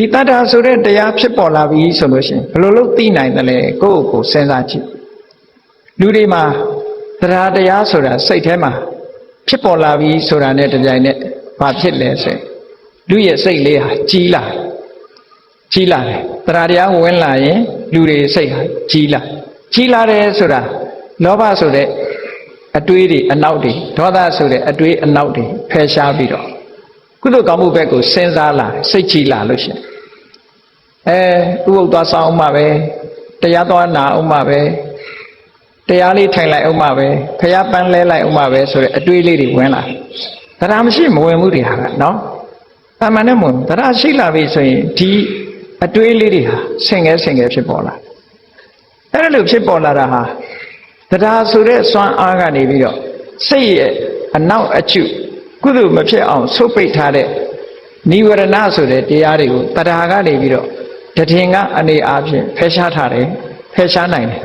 ဒီတတ္ထာဆိုတဲ့တရားဖြစ်ပေါ်လာပြီဆိုလို့ရှိရင်ဘယ်လိုလုပ်သိနိုင်တယ်လဲကိုယ့်ကိုယ်စဉ်းစားကြည့်လူတွေမှာတရားတရားဆိုတာစိတ်ထဲမှာဖြစ်ပေါ်လာပြီဆိုတာနဲ့တပြိုင်နက်ဘာဖြစ်လဲဆိုရင်လူရဲ့စိတ်လေးဟာကြီးလာကြီးလာတယ်တရားတရားဝင်လာရင်လူတွေစိတ်ဟာကြီးလာကြီးလာတယ်ဆိုတာလောဘဆိုတဲ့အတွေးတွေအနောက်တွေဒေါသဆိုတဲ့အတွေးအနောက်တွေဖယ်ရှားပြီးတော့ ကုသိုလ်ကောင်းမှုဘက်ကိုစဉ်းစားလာစိတ်ကြီးလာလို့ရှိရင်အဲဥပုပ်သွားဆောင်အောင်မှပဲတရားသွားနာအောင်မှပဲတရားလေးထိုင်လိုက်အောင်မှပဲဖះပန်းလဲလိုက်အောင်မှပဲဆိုတဲ့အတွေးလေးတွေဝင်လာတရားမရှိမဝင်မှုတွေဟာကနော်အမှန်နဲ့မဝင်တရားရှိလာပြီဆိုရင်ဒီအတွေးလေးတွေဟာဆင်ငယ်ဆင်ငယ်ဖြစ်ပေါ်လာအဲ့ဒါလိုဖြစ်ပေါ်လာတာဟာတရားဆိုတဲ့စွမ်းအားကနေပြီးတော့စိတ်ရဲ့အနောက်အကျု ကုသိုလ်မဖြစ်အောင်ဆုတ်ပိတ်ထားတဲ့နိဝရဏဆိုတဲ့တရားတွေကိုတရားကနေပြီးတော့တထင်ကအနေအားဖြင့်ဖယ်ရှားထားတယ်ဖယ်ရှားနိုင်တယ်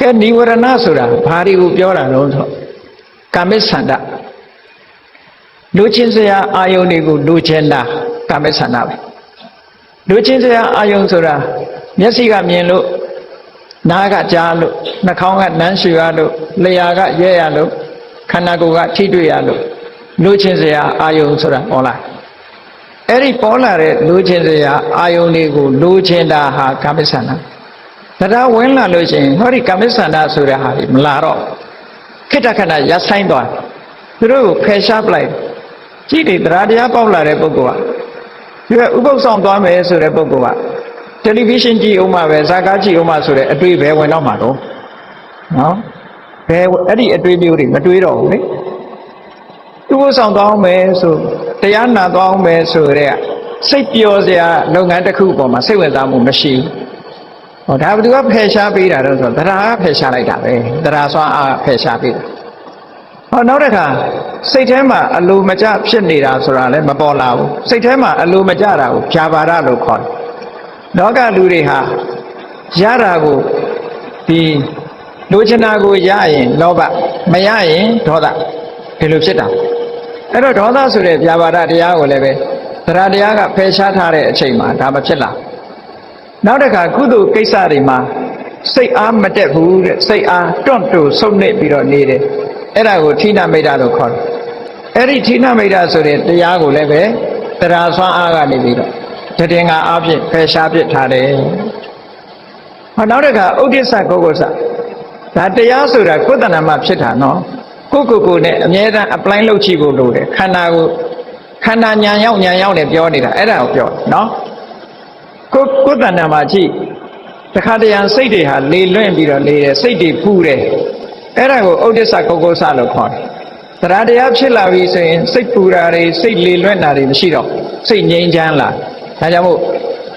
ကဲနိဝရဏဆိုတာဘာတွေကိုပြောတာလဲဆိုတော့ကာမိသန္တလူချင်းစရာအာယုန်တွေကိုလူချင်းတာကာမိသန္တပဲလူချင်းစရာအာယုန်ဆိုတာမျက်စိကမြင်လို့နားကကြားလို့နှာခေါင်းကနမ်းရှူရလို့လျှာကရဲရလို့ခန္ဓာကိုယ်ကထိတွေ့ရလို့ လူချင်းစရာအာယုန်ဆိုတာဟောလားအဲ့ဒီပေါ်လာတဲ့လူချင်းစရာအာယုန်တွေကိုလူချင်းတာဟာကာမိသန္တတရားဝင်လာလို့ရှိရင်ဟောဒီကာမိသန္တဆိုတဲ့ဟာဒီမလာတော့ခိတ္တခဏရပ်ဆိုင်သွားသူတို့ကိုဖယ်ရှားပလိုက်ကြည့်တယ်တရားတရားပေါက်လာတဲ့ပုဂ္ဂိုလ်ကဒီကဥပုသ်ဆောင်သွားမယ်ဆိုတဲ့ပုဂ္ဂိုလ်ကတယ်လီဗီရှင်းကြည့်အောင်မှပဲဇာကားကြည့်အောင်မှဆိုတဲ့အတွေ့ပဲဝင်တော့မှာတော့နော်ဘယ်အဲ့ဒီအတွေ့မျိုးတွေမတွေးတော့ဘူးလေ ဥပုသ်ဆောင်သွားအောင်မယ်ဆိုတရားနာသွားအောင်မယ်ဆိုတဲ့စိတ်ပျော်စရာလုပ်ငန်းတစ်ခုပေါ်မှာစိတ်ဝင်စားမှုမရှိဘူးဟောဒါဘယ်သူကဖယ်ရှားပေးတာတော့ဆိုတော့တရားကဖယ်ရှားလိုက်တာပဲတရားစွမ်းအားဖယ်ရှားပေးတာဟောနောက်တစ်ခါစိတ်ထဲမှာအလိုမကျဖြစ်နေတာဆိုတာလည်းမပေါ်လာဘူးစိတ်ထဲမှာအလိုမကျတာကိုဖြာပါဒလို့ခေါ်တယ်လောကလူတွေဟာရတာကိုဒီလိုချင်တာကိုရရင်လောဘမရရင်ဒေါသဒီလိုဖြစ်တာ အဲ့တော့ဒေါသဆိုတဲ့ဖြာပါဒတရားကိုလည်းပဲတရားတရားကဖယ်ရှားထားတဲ့အချိန်မှာဒါမဖြစ်လာနောက်တစ်ခါကုသိုလ်ကိစ္စတွေမှာစိတ်အားမတက်ဘူးတဲ့စိတ်အားတွန့်တူဆုတ်နေပြီးတော့နေတယ်အဲ့ဒါကိုဌိနမိတ်တာလို့ခေါ်တယ်အဲ့ဒီဌိနမိတ်တာဆိုတဲ့တရားကိုလည်းပဲတရားဆွမ်းအားကနေပြီးတော့တည်ငါအဖြစ်ဖယ်ရှားပစ်ထားတယ်ဟောနောက်တစ်ခါဥဒိစ္စကုက္ကုစဒါတရားဆိုတာကိုယ်တဏ္ဍာမှာဖြစ်တာနော် ကိုယ့်ကိုယ်ကိုယ်နဲ့အမြဲတမ်း apply လုပ်ကြည့်ဖို့လိုတယ်ခန္ဓာကိုခန္ဓာညာရောက်ညာရောက်နဲ့ပြောနေတာအဲ့ဒါကိုပြောနော်ကိုယ်ကိုယ်တဏ္ဍာမှာကြည့်တခါတရံစိတ်တွေဟာလေလွင့်ပြီးတော့လေတယ်စိတ်တွေပူတယ်အဲ့ဒါကိုဥဒိစ္စကုက္ကုစလို့ခေါ်တယ်တရားတရားဖြစ်လာပြီဆိုရင်စိတ်ပူတာတွေစိတ်လေလွင့်တာတွေမရှိတော့စိတ်ငြိမ်းချမ်းလာဒါကြောင့်မို့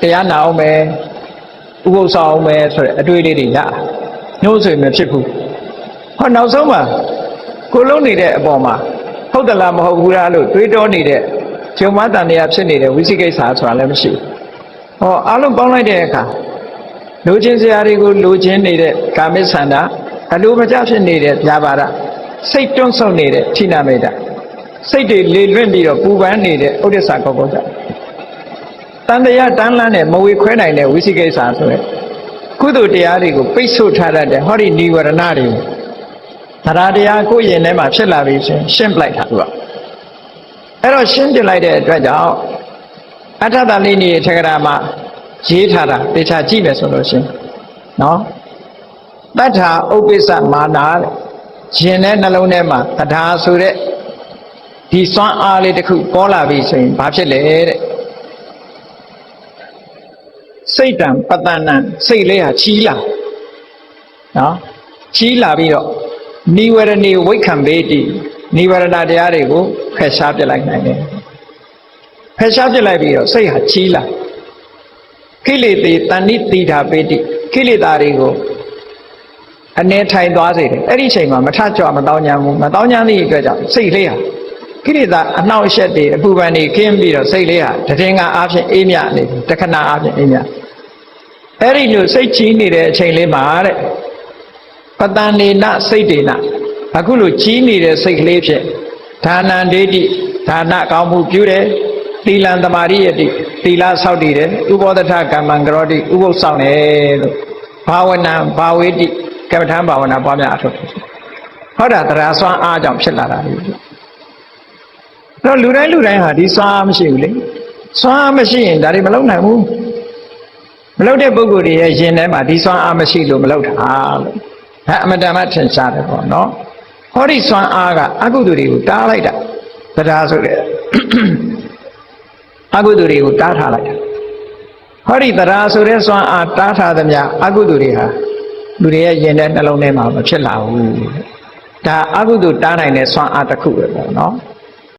တရားနာအောင်မယ်ဥပုသ်ဆောင်အောင်မယ်ဆိုတဲ့အတွေ့အလေးတွေရညှို့ဆိုရင်မဖြစ်ဘူးဟောနောက်ဆုံးမှာ ကိုလုံးနေတဲ့အပေါ်မှာဟုတ်သလားမဟုတ်ဘူးလားလို့တွေးတောနေတဲ့ဂျုံမတန်တရားဖြစ်နေတဲ့ဝိသိကိစ္စဆိုတာလည်းမရှိဘူးဟောအလုံးပေါင်းလိုက်တဲ့အခါလိုချင်စရာတွေကိုလိုချင်နေတဲ့ကာမိသန္တာအလိုမကျဖြစ်နေတဲ့ဗျာပါဒစိတ်တွန့်ဆုတ်နေတဲ့ဌိနမိတ်တာစိတ်တွေလေလွင့်ပြီးတော့ပူပန်းနေတဲ့ဥဒိစ္စကောကောကြတန်တရားတန်းလန်းနဲ့မဝေခွဲနိုင်တဲ့ဝိသိကိစ္စဆိုရယ်ကုသိုလ်တရားတွေကိုပိတ်ဆို့ထားတတ်တဲ့ဟောဒီនិဝရဏတွေ တရားတရားကိုယ့်ရင်ထဲမှာဖြစ်လာပြီရှင်ရှင်းပလိုက်တာသူကအဲ့တော့ရှင်းပြလိုက်တဲ့အတွက်ကြောင့်အထတလိနေထေရမှာရေးထားတာတေချာကြည့်မယ်ဆိုလို့ရှင်နော်တတ္ထာဥပ္ပစ္စမာနာတဲ့ရင်တဲ့နှလုံးထဲမှာတရားဆိုတဲ့ဒီစွမ်းအားလေးတစ်ခုပေါ်လာပြီဆိုရင်ဘာဖြစ်လဲတဲ့စိတ်တံပတ္တနံစိတ်လေးဟာချီးလာနော်ချီးလာပြီးတော့ နိဝရဏီဝိခံပေတိနိဝရဏတရားတွေကိုဖယ်ရှားပြလိုက်နိုင်တယ်ဖယ်ရှားပြလိုက်ပြီးတော့စိတ်ဟာချီးလာကိလေသေတဏိတိတာပေတိကိလေသာတွေကိုအနေထိုင်သွားစေတယ်အဲ့ဒီအချိန်မှာမထကြွမတောင်းကြဘူးမတောင်းကြသည့်အတွက်ကြောင့်စိတ်လေးဟာကိလေသာအနှောက်အယှက်တွေအပူပန်တွေခင်းပြီးတော့စိတ်လေးဟာတည်ငါအားဖြင့်အေးမြနေပြီတခဏအားဖြင့်အေးမြအဲ့ဒီလိုစိတ်ကြီးနေတဲ့အချိန်လေးမှာတဲ့ ပတန်နေနစိတ်တေနအခုလိုကြီးနေတဲ့စိတ်ကလေးဖြင့်ဒါနံဒိဋ္ဌိဒါနကောင်းမှုပြုတယ်သီလံသမာဓိယတိသီလဆောက်တည်တယ်ဥပောဒထကမ္မံကရောတိဥပုသ်ဆောင်တယ်လို့ဘာဝနာဘာဝေတိကမ္မထံဘာဝနာပွားများအထုတ်တယ်ဟုတ်တာတရားစွမ်းအားကြောင့်ဖြစ်လာတာလေတော့လူတိုင်းလူတိုင်းဟာဒီစွမ်းအားမရှိဘူးလေစွမ်းအားမရှိရင်ဒါတွေမလုပ်နိုင်ဘူးမလုပ်တဲ့ပုဂ္ဂိုလ်တွေရဲ့ရင်ထဲမှာဒီစွမ်းအားမရှိလို့မလုပ်တာလို့ ဒါအမတန်မှထင်ရှားတယ်ပေါ့နော်ဟောဒီစွမ်းအားကအကုသိုလ်တွေကိုတားလိုက်တာတရားဆိုတဲ့အကုသိုလ်တွေကိုတားထားလိုက်တာဟောဒီတရားဆိုတဲ့စွမ်းအားတားထားသမျှအကုသိုလ်တွေဟာလူတွေရဲ့ရင်ထဲနှလုံးထဲမှာမဖြစ်လာဘူးဒါအကုသိုလ်တားနိုင်တဲ့စွမ်းအားတစ်ခုပဲပေါ့နော်